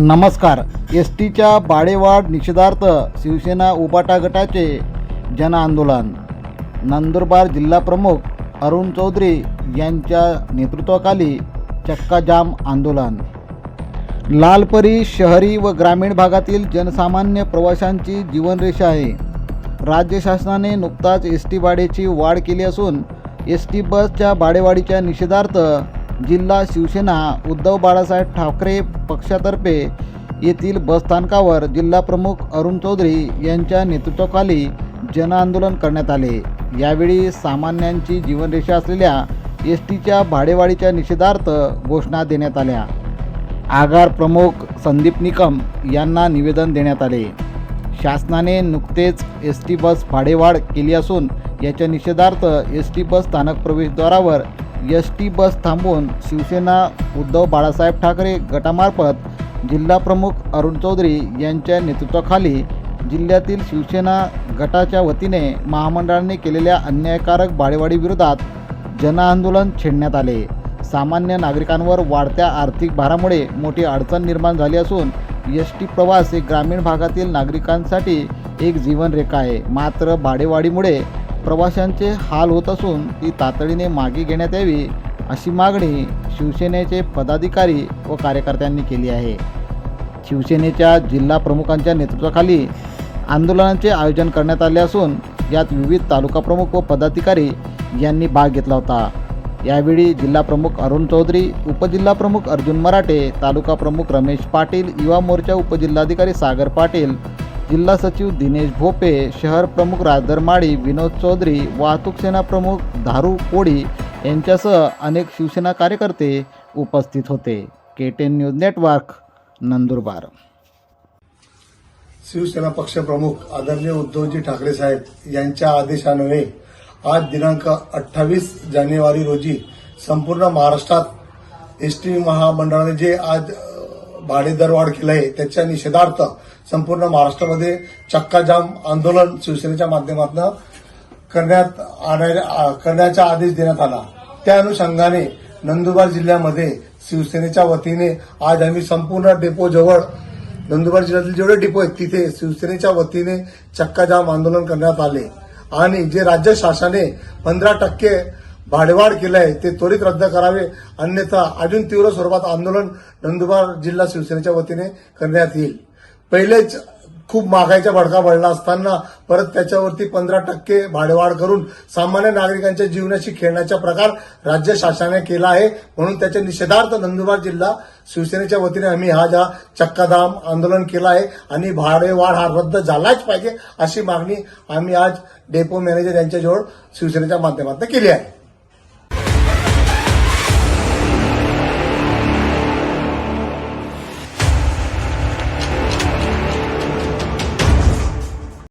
नमस्कार. एस टीच्या भाडेवाढ निषेधार्थ शिवसेना उबाटा गटाचे जनआंदोलन. नंदुरबार जिल्हाप्रमुख अरुण चौधरी यांच्या नेतृत्वाखाली चक्काजाम आंदोलन. लालपरी शहरी व ग्रामीण भागातील जनसामान्य प्रवाशांची जीवनरेषा आहे. राज्य शासनाने नुकताच एस टी भाडेची वाढ केली असून एस टी बसच्या भाडेवाढीच्या निषेधार्थ जिल्हा शिवसेना उद्धव बाळासाहेब ठाकरे पक्षातर्फे येथील बसस्थानकावर जिल्हाप्रमुख अरुण चौधरी यांच्या नेतृत्वाखाली जनआंदोलन करण्यात आले. यावेळी सामान्यांची जीवनरेषा असलेल्या एस टीच्या भाडेवाढीच्या निषेधार्थ घोषणा देण्यात आल्या. आगार प्रमुख संदीप निकम यांना निवेदन देण्यात आले. शासनाने नुकतेच एस टी बस भाडेवाढ केली असून याच्या निषेधार्थ एस टी बस स्थानक प्रवेशद्वारावर एस टी बस थांबवून शिवसेना उद्धव बाळासाहेब ठाकरे गटामार्फत जिल्हाप्रमुख अरुण चौधरी यांच्या नेतृत्वाखाली जिल्ह्यातील शिवसेना गटाच्या वतीने महामंडळाने केलेल्या अन्यायकारक भाडेवाढीविरोधात जनआंदोलन छेडण्यात आले. सामान्य नागरिकांवर वाढत्या आर्थिक भारामुळे मोठी अडचण निर्माण झाली असून एस टी प्रवास हे ग्रामीण भागातील नागरिकांसाठी एक जीवनरेखा आहे. मात्र भाडेवाढीमुळे प्रवाशांचे हाल होत असून ती तातडीने मागे घेण्यात यावी अशी मागणी शिवसेनेचे पदाधिकारी व कार्यकर्त्यांनी केली आहे. शिवसेनेच्या जिल्हा प्रमुखांच्या नेतृत्वाखाली आंदोलनाचे आयोजन करण्यात आले असून यात विविध तालुका प्रमुख व पदाधिकारी यांनी भाग घेतला होता. यावेळी जिल्हा प्रमुख अरुण चौधरी उपजिल्हा प्रमुख अर्जुन मराठे तालुका प्रमुख रमेश पाटील युवा मोर्चा उपजिल्हाधिकारी सागर पाटील जिल्हा सचिव दिनेश भोपे शहर प्रमुख राजधर माळी विनोद चौधरी वाहतूक सेना प्रमुख धारू कोळी यांच्यासह अनेक शिवसेना कार्यकर्ते उपस्थित होते. K ten news network Nandurbar. Shivsena पक्षप्रमुख आदरणीय उद्धवजी ठाकरे साहेब यांच्या आदेशान्वये आज दिनांक अठ्ठावीस जानेवारी रोजी संपूर्ण महाराष्ट्रात एस टी महामंडळाने जे आज भाडेदरवाढ केलं आहे त्याच्या निषेधार्थ संपूर्ण महाराष्ट्रामध्ये चक्काजाम आंदोलन शिवसेनेच्या माध्यमातून करण्यात करण्याचा आदेश देण्यात आला. त्या अनुषंगाने नंदुरबार जिल्ह्यामध्ये शिवसेनेच्या वतीने आज आम्ही संपूर्ण डेपो जवळ नंदुरबार जिल्ह्यातील जेवढे डेपो आहेत तिथे शिवसेनेच्या वतीने चक्काजाम आंदोलन करण्यात आले. आणि जे राज्य शासनाने पंधरा टक्के भाडेवाढ केलं आहे ते त्वरित रद्द करावे. अन्यथा अजून तीव्र स्वरूपात आंदोलन नंदुरबार जिल्हा शिवसेनेच्या वतीने करण्यात येईल. पहिलेच खूप महागाईचा भडका पडला असताना परत त्याच्यावरती पंधरा टक्के भाडेवाढ करून सामान्य नागरिकांच्या जीवनाशी खेळण्याचा प्रकार राज्य शासनाने केला आहे. म्हणून त्याच्या निषेधार्थ नंदुरबार जिल्हा शिवसेनेच्या वतीने आम्ही हा जा चक्काधाम आंदोलन केलं आहे आणि भाडेवाढ हा रद्द झालाच पाहिजे अशी मागणी आम्ही आज डेपो मॅनेजर यांच्याजवळ शिवसेनेच्या माध्यमातून केली आहे.